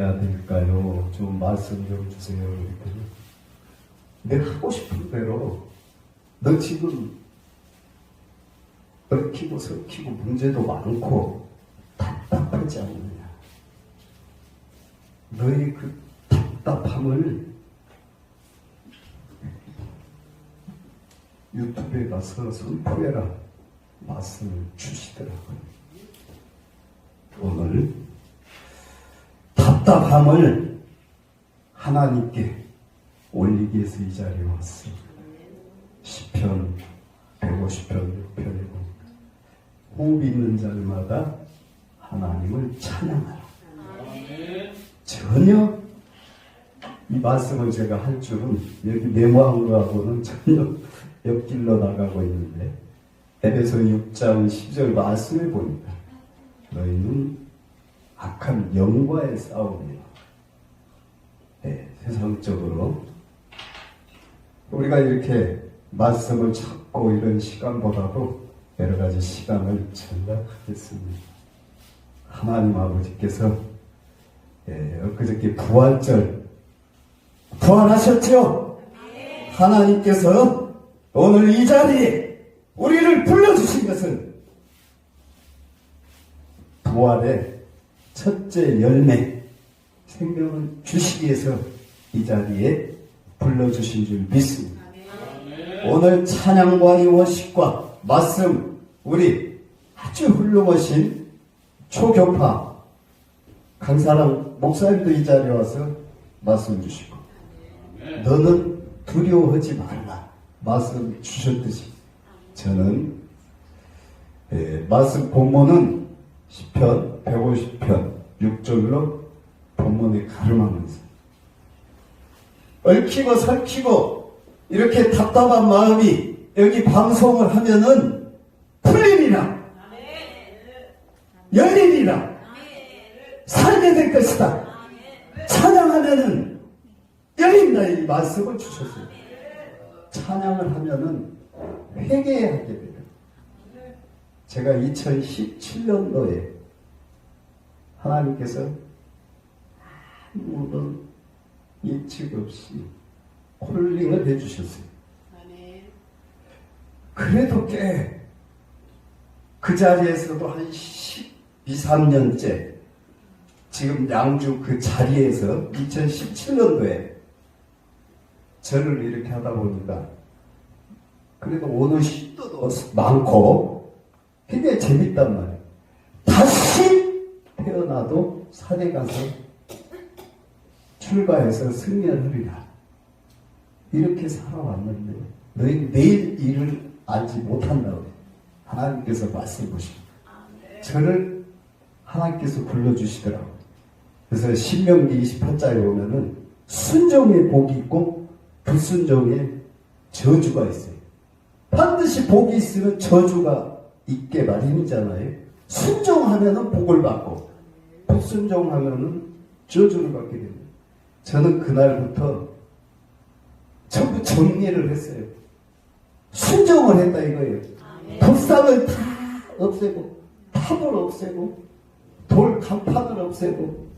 해야 될까요? 좀 말씀 좀 주세요. 그랬더니 내가 하고 싶은 대로 너 지금 얽히고 설키고 문제도 많고 답답하지 않느냐. 너의 그 답답함을 유튜브에 가서 선포해라 말씀을 주시더라고요. 오늘 답답함을 하나님께 올리기 위해서 이 자리에 왔습니다. 10편, 150편, 6편에 보니까 호흡 있는 자마다 하나님을 찬양하라. 전혀 이 말씀을 제가 할 줄은 여기 메모한 거하고는 전혀 옆길로 나가고 있는데 에베소 6장 10절 말씀을 보니까 너희는 악한 영과의 싸움이야. 네, 세상적으로 우리가 이렇게 말씀을 찾고 이런 시간보다도 여러 가지 시간을 전략하겠습니다. 하나님 아버지께서 예, 엊그저께 부활절 부활하셨죠? 하나님께서 오늘 이 자리에 우리를 불러주신 것은 부활의 첫째 열매 생명을 주시기 위해서 이 자리에 불러주신 줄 믿습니다. 오늘 찬양과 이 워십과 말씀 우리 아주 훌륭하신 초교파 강사랑 목사님도 이 자리에 와서 말씀 주시고 너는 두려워하지 말라 말씀 주셨듯이 저는 예, 말씀 본문은 10편, 150편, 6절로 본문에 가름하면서 얽히고 설키고 이렇게 답답한 마음이 여기 방송을 하면은 풀리리라. 열리리라. 살게 될 것이다. 찬양하면은 열린다. 이 말씀을 주셨어요. 찬양을 하면은 회개하게 돼요 제가 2017년도에 하나님께서 아무런 예측 없이 콜링을 해주셨어요. 그래도 꽤 그 자리에서도 한 12, 3년째 지금 양주 그 자리에서 2017년도에 저를 이렇게 하다 보니까 그래도 오는 시도도 많고 굉장히 재밌단 말이에요. 다시 태어나도 산에 가서 출가해서 승리하리라. 이렇게 살아왔는데 너희 내일 일을 알지 못한다고 하나님께서 말씀 보십니다. 저를 하나님께서 불러주시더라고요. 그래서 신명기 28장에 보면은 순종의 복이 있고 불순종의 저주가 있어요. 반드시 복이 있으면 저주가 있게 마련이잖아요. 순종하면은 복을 받고 불순종하면은 저주를 받게 됩니다. 저는 그날부터 전부 정리를 했어요. 순종을 했다 이거예요. 불상을 다 없애고 탑을 없애고 돌 간판을 없애고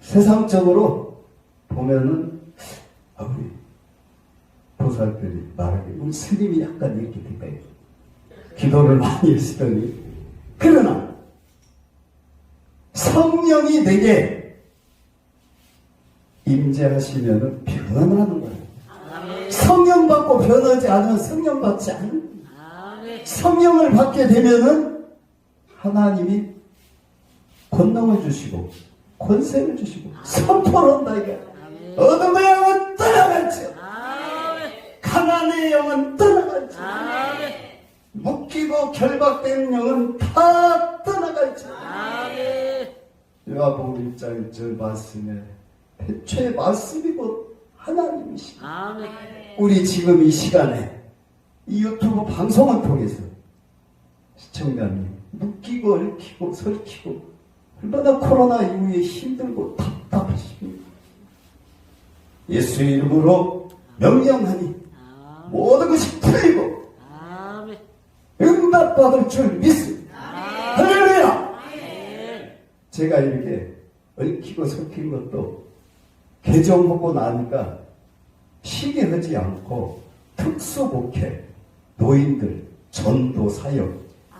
세상적으로 보면은 아, 우리 보살들이 말하기 우리 스님이 약간 이렇게 될까요? 기도를 많이 하시더니. 그러나 성령이 내게 임재하시면은 변하는 거예요. 성령 받고 변하지 않으면 성령 받지 않는 성령을 받게 되면은 하나님이 권능을 주시고 권세를 주시고 선포를 한다 이게 어둠의 영은 떠나갈지어 가난의 영은 떠나갈지어 묶이고 결박된 영은 다 떠나갈지어 요한복음 1장 1절 말씀에 대초의 말씀이고 하나님이시 우리 지금 이 시간에 이 유튜브 방송을 통해서 시청자님 묶이고 얽히고 설키고 얼마나 코로나 이후에 힘들고 답답하십니까? 예수의 이름으로 명령하니 모든 것이 풀리고 응답받을 줄 믿습니다. 할렐루야! 제가 이렇게 얽히고 섞인 것도 개정하고 나니까 시기하지 않고 특수복회, 노인들, 전도 사역,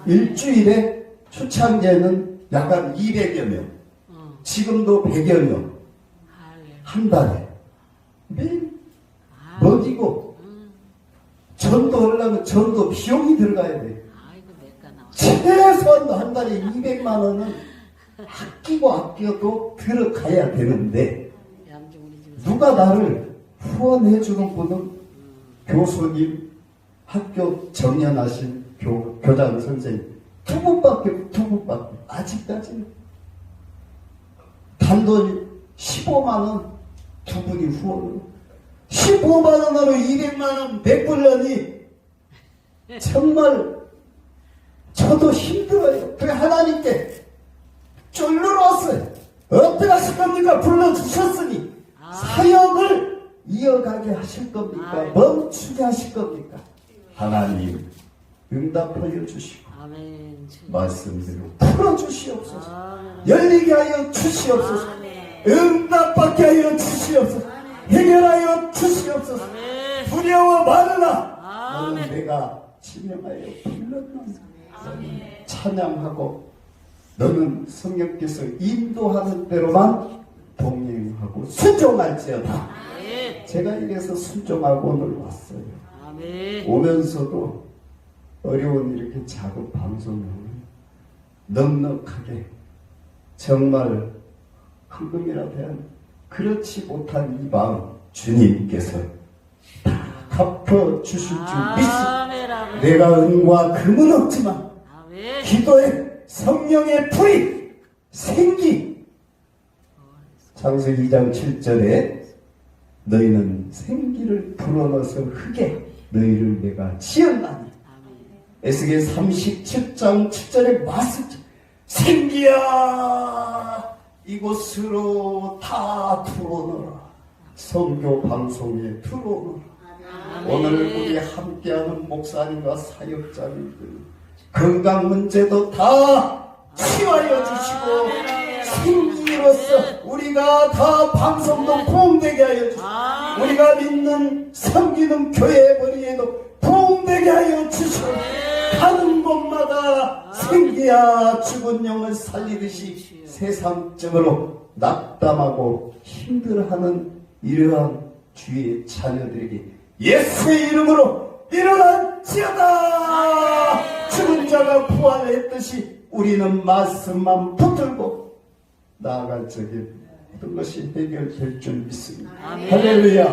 일주일에 초창기에는 약간 200여 명, 어. 지금도 100여 명, 할렐. 한 달에 매일 아, 먹이고 음. 전도하려면 전도 비용이 들어가야 돼. 아이고. 최소한 한 달에 200만 원은 아끼고 아껴도 들어가야 되는데 누가 나를 후원해 주는 분은 교수님, 학교 정년하신 교, 교장 선생님. 두 분밖에 두 분밖에 아직까지는. 단돈 15만 원 두 분이 후원을. 15만 원으로 200만 원 메꾸려니 정말 저도 힘들어요. 그 하나님께 쫄르러 왔어요. 어떻게 하실 겁니까? 불러주셨으니 아. 사역을 이어가게 하실 겁니까? 아멘. 멈추게 하실 겁니까? 하나님 응답하여 주시고 아멘. 말씀대로 풀어주시옵소서 아멘. 열리게 하여 주시옵소서 아멘. 응답받게 하여 주시옵소서 해결하여 주시옵소서 아멘. 두려워 말라 아멘. 내가 지명하여 불렀노니 찬양하고 너는 성령께서 인도하는 대로만 동행하고 순종할지어다 아멘. 제가 이래서 순종하고 오늘 왔어요 아멘. 오면서도 어려운 이렇게 작은 방송을 넉넉하게 정말 황금이라 대한 그렇지 못한 이 마음 주님께서 다 갚아 주실 줄 믿습니다. 아멘. 아멘. 내가 은과 금은 없지만 아멘. 기도에 성령의 불이 생기. 창세기 2장 7절에 너희는 생기를 불어넣어서 흙에 너희를 내가 지었나니. 에스겔 37장 7절에 말씀 생기야. 이곳으로 다 들어오너라. 성교 방송에 들어오너라. 오늘 우리 함께하는 목사님과 사역자님들 건강 문제도 다 치유하여 주시고 생기로서 우리가 다 방송도 부흥되게 하여 주시고 우리가 믿는 섬기는 교회 머리에도 부흥되게 하여 주시고 가는 곳마다 생기야 죽은 영을 살리듯이 세상적으로 낙담하고 힘들어하는 이러한 주의 자녀들에게 예수의 이름으로 일어난지어다 죽은 자가 부활 했듯이 우리는 말씀만 붙들고 나아갈 적에 모든 것이 해결될 줄 믿습니다. 아멘. 할렐루야